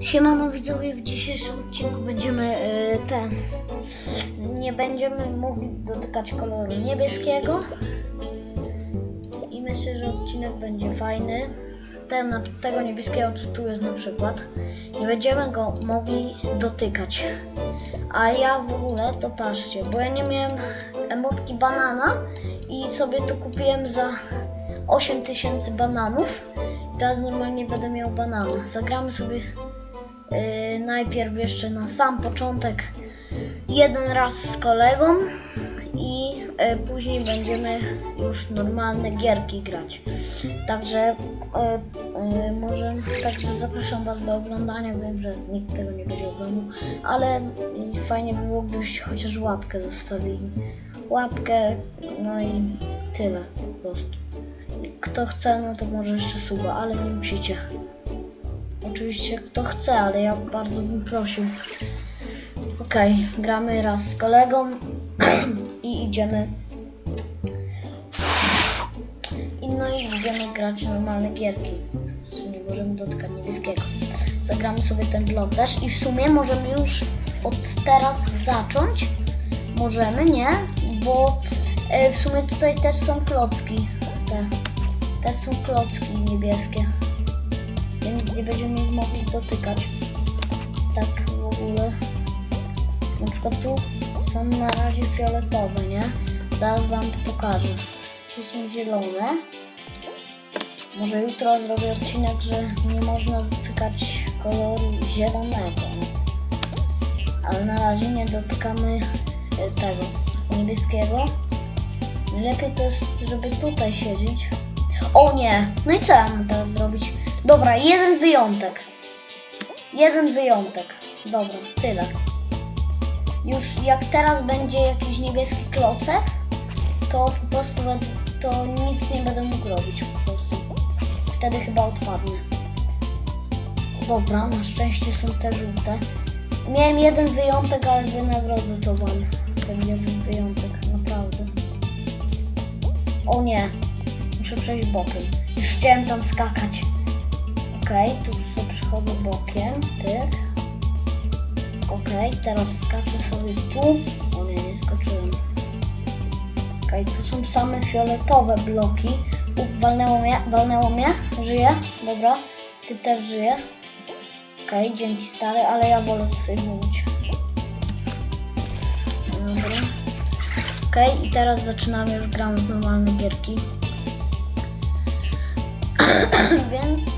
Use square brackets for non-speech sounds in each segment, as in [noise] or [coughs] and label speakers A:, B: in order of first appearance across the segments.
A: Siemano widzowie, w dzisiejszym odcinku będziemy y, ten. Nie będziemy mogli dotykać koloru niebieskiego. I myślę, że odcinek będzie fajny. Ten, tego niebieskiego, co tu jest na przykład. Nie będziemy go mogli dotykać. A ja w ogóle to patrzcie, bo ja nie miałem emotki banana i sobie to kupiłem za 8000 bananów. Teraz normalnie będę miał banana. Zagramy sobie Yy, najpierw jeszcze na sam początek jeden raz z kolegą i yy, później będziemy już normalne gierki grać. Także yy, może także zapraszam Was do oglądania. Wiem, że nikt tego nie będzie oglądał, ale fajnie by było, gdybyście chociaż łapkę zostawili. Łapkę, no i tyle po prostu. Kto chce, no to może jeszcze suba, ale nie musicie. Oczywiście kto chce, ale ja bardzo bym prosił. Okej, gramy raz z kolegą [clears throat] i idziemy. I no i idziemy grać normalne gierki. Nie możemy dotykać niebieskiego. Zagramy sobie ten blok też i w sumie możemy już od teraz zacząć. Możemy, nie? Bo e, w sumie tutaj też są klocki. Te. Też są klocki niebieskie nie będziemy ich mogli dotykać. Tak w ogóle. Na przykład tu są na razie fioletowe, nie? Zaraz wam pokażę. Tu są zielone. Może jutro zrobię odcinek, że nie można dotykać koloru zielonego. Ale na razie nie dotykamy e, tego niebieskiego. Lepiej to jest, żeby tutaj siedzieć. O nie! No i co ja mam teraz zrobić? Dobra, jeden wyjątek. Jeden wyjątek. Dobra, tyle. Już jak teraz będzie jakiś niebieski klocek, to po prostu to nic nie będę mógł robić po prostu. Wtedy chyba odpadnę. Dobra, na szczęście są te żółte. Miałem jeden wyjątek, ale wynagrodzę to wam. Ten jeden wyjątek, naprawdę. O nie, muszę przejść bokiem. Już chciałem tam skakać. Okej, tu sobie przechodzę bokiem, tyk. Okej, teraz skaczę sobie tu. O nie, nie skoczyłem. Okej, tu są same fioletowe bloki. U, walnęło mnie, walnęło mnie. Żyję, dobra. Ty też żyje. Okej, dzięki stary, ale ja wolę sejmować. Dobra. Okej, i teraz zaczynamy już gramy w normalne gierki. [clears throat] Więc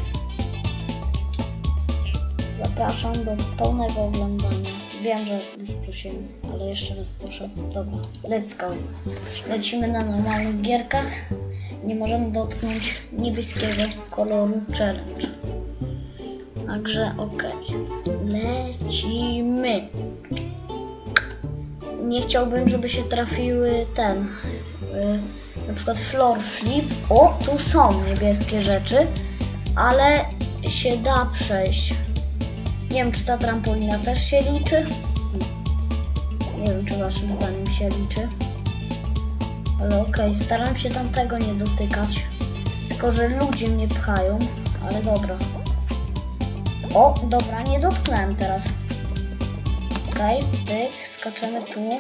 A: zapraszam do pełnego oglądania. Wiem, że już prosiłem, ale jeszcze raz proszę. Dobra, let's go. Lecimy na normalnych gierkach. Nie możemy dotknąć niebieskiego koloru challenge. Także okej. Lecimy. Nie chciałbym, żeby się trafiły ten. y, na przykład floor flip. O, tu są niebieskie rzeczy, ale się da przejść. Nie wiem, czy ta trampolina też się liczy. Nie wiem, czy waszym zdaniem się liczy. Ale okej, staram się tamtego nie dotykać. Tylko, że ludzie mnie pchają. Ale dobra. O, dobra, nie dotknąłem teraz. Okej, pyk, skaczemy tu.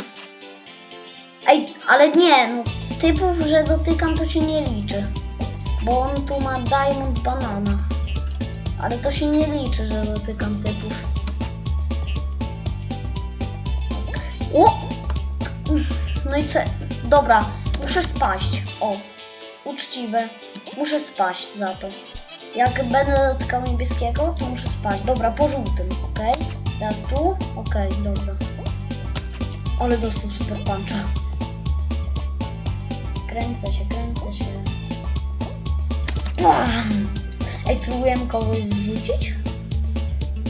A: Ej, ale nie, no typów, że dotykam to się nie liczy. Bo on tu ma diamond banana. Ale to się nie liczy, że dotykam typów. O! No i co? Dobra, muszę spaść. O, uczciwe. Muszę spaść za to. Jak będę dotykał niebieskiego, to muszę spaść. Dobra, po żółtym, okej? Teraz tu? Okej, dobra. Ale dostał super puncha. Kręcę się, kręcę się. Bam! Ej, spróbujemy kogoś zrzucić?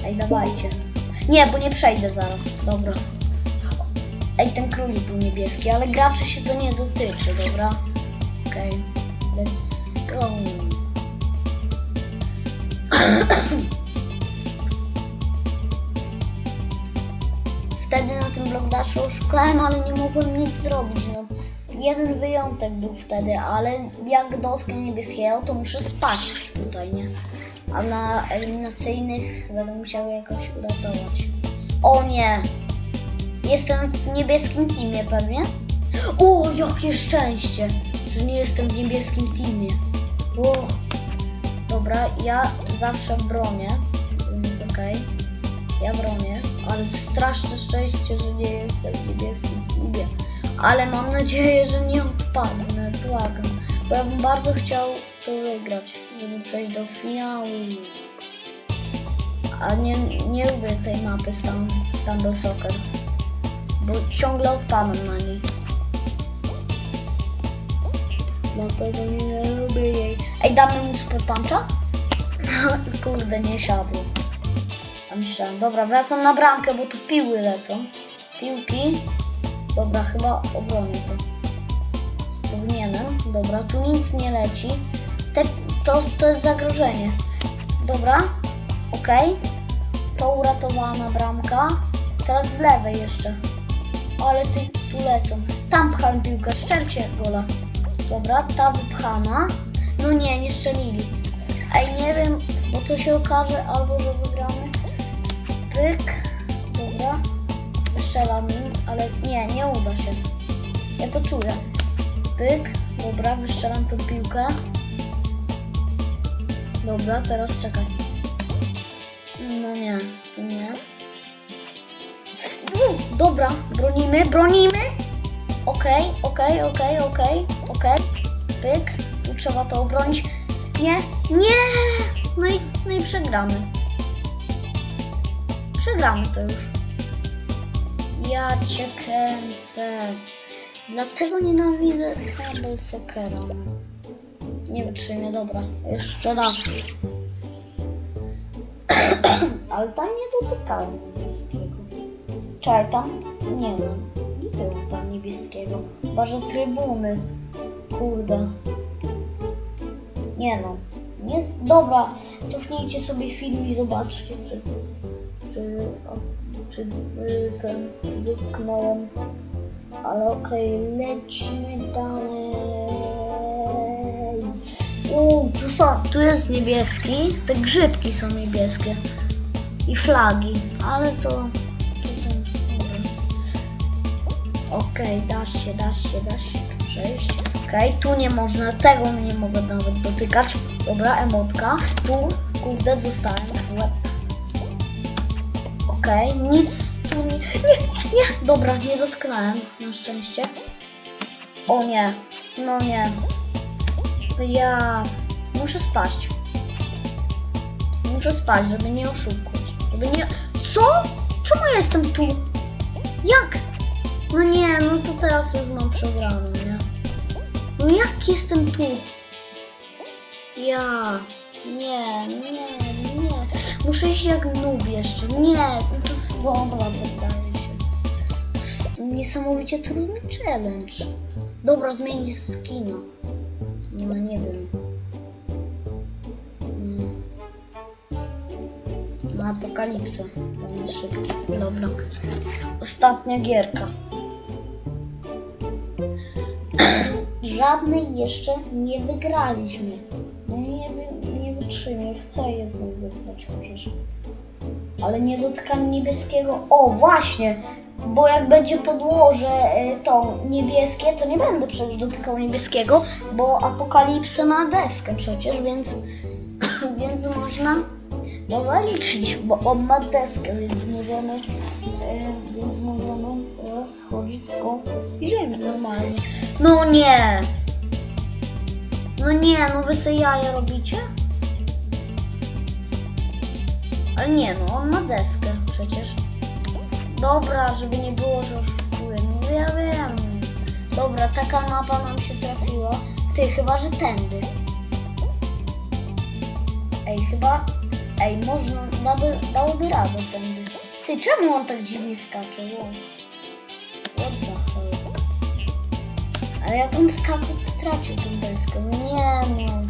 A: Ej, dawajcie. Nie, bo nie przejdę zaraz. Dobra. Ej, ten królik był niebieski, ale graczy się to nie dotyczy, dobra? Okej, let's go. Wtedy na tym blokdaszu oszukałem, ale nie mogłem nic zrobić. No, jeden wyjątek był wtedy, ale jak dotknę niebieskiego, to muszę spaść tutaj, nie? a na eliminacyjnych będę musiał jakoś uratować. O nie! Jestem w niebieskim teamie pewnie. O, jakie szczęście, że nie jestem w niebieskim teamie. O. Dobra, ja zawsze bronię, więc okej. Ja bronię, ale straszne szczęście, że nie jestem w niebieskim teamie. Ale mam nadzieję, że nie odpadnę, błagam. Bo ja bym bardzo chciał to wygrać, żeby przejść do finału. A nie, nie lubię tej mapy Stan- Soccer, bo ciągle odpadam na niej. Dlatego nie lubię jej. Ej, damy mu super puncha? [laughs] Kurde, nie siadło. A myślałem, dobra, wracam na bramkę, bo tu piły lecą. Piłki. Dobra, chyba obronię to. Powinienem. Dobra, tu nic nie leci. Te, to, to jest zagrożenie. Dobra, okej. To uratowana bramka. Teraz z lewej jeszcze. Ale ty tu lecą. Tam pchałem piłkę, szczelcie gola. Dobra, ta wypchana. No nie, nie strzelili. Ej, nie wiem, bo to się okaże albo, że wygramy. Pyk. Dobra. Strzelam ale nie, nie uda się. Ja to czuję. Pyk. Dobra, wystrzelam tą piłkę. Dobra, teraz czekaj. No nie, tu nie. U, Dobra, bronimy, bronimy. Okej, okej, okej, okej, okej. Pyk, tu trzeba to obronić. Nie, nie! No i, no i przegramy. Przegramy to już. Ja cię kręcę. Dlatego nienawidzę Sable Soccera. Nie wytrzymię, dobra. Jeszcze raz. [coughs] Ale tam nie dotykałem niebieskiego. Czekaj, tam nie no. Nie było tam niebieskiego. Chyba, że trybuny. Kurde. Nie no. Nie, dobra, cofnijcie sobie film i zobaczcie, czy, czy, o, czy y, ten, czy dotknąłem. Ale okej, lecimy dalej. U, tu są, tu jest niebieski, te grzybki są niebieskie i flagi, ale to. Okej, da się, da się, da się przejść. Okej, tu nie można, tego nie mogę nawet dotykać. Dobra, emotka. Tu, kurde, dostałem. Okej, nic tu nie... Nie, nie, dobra, nie dotknąłem, na szczęście. O nie, no nie. Ja muszę spaść. Muszę spać, żeby nie oszukać. Żeby nie... Co? Czemu jestem tu? Jak? No nie, no to teraz już mam przegraną, nie? No jak jestem tu? Ja. Nie, nie. Muszę iść jak noob jeszcze. Nie. To, dobra, poddaję się. Jest niesamowicie trudny challenge. Dobra, zmienić skina. No nie wiem. Mm. Na apokalipsę. Dobra. Ostatnia gierka. [clears throat] Żadnej jeszcze nie wygraliśmy. Nie, chcę jedną wygrać chociaż. Ale nie dotykam niebieskiego. O, właśnie! Bo jak będzie podłoże y, to niebieskie, to nie będę przecież dotykał niebieskiego, bo apokalipsy ma deskę przecież, więc, [coughs] więc można no zaliczyć, bo on ma deskę, więc możemy, y, więc możemy teraz chodzić po ziemi normalnie. No nie! No nie, no wy sobie jaja robicie? Ale nie, no on ma deskę przecież. Dobra, żeby nie było, że oszukuję. No ja wiem. Dobra, taka mapa nam się trafiła. Ty, chyba, że tędy. Ej, chyba... Ej, można... Daby, dałoby radę tędy. Ty, czemu on tak dziwnie skacze? What? Ale jak on skakał, to tracił tę deskę. No nie no.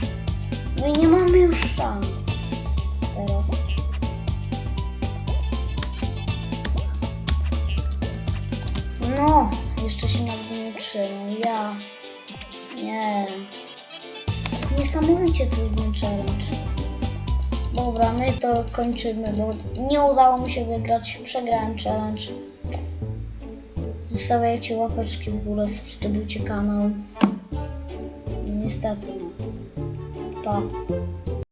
A: No nie mamy już szans. Teraz. No, jeszcze się utrzymał. Ja. Nie. Niesamowicie trudny challenge. Dobra, my to kończymy, bo nie udało mi się wygrać. Przegrałem challenge. Zostawiajcie łapeczki w górę, subskrybujcie kanał. No Niestety, no. Pa.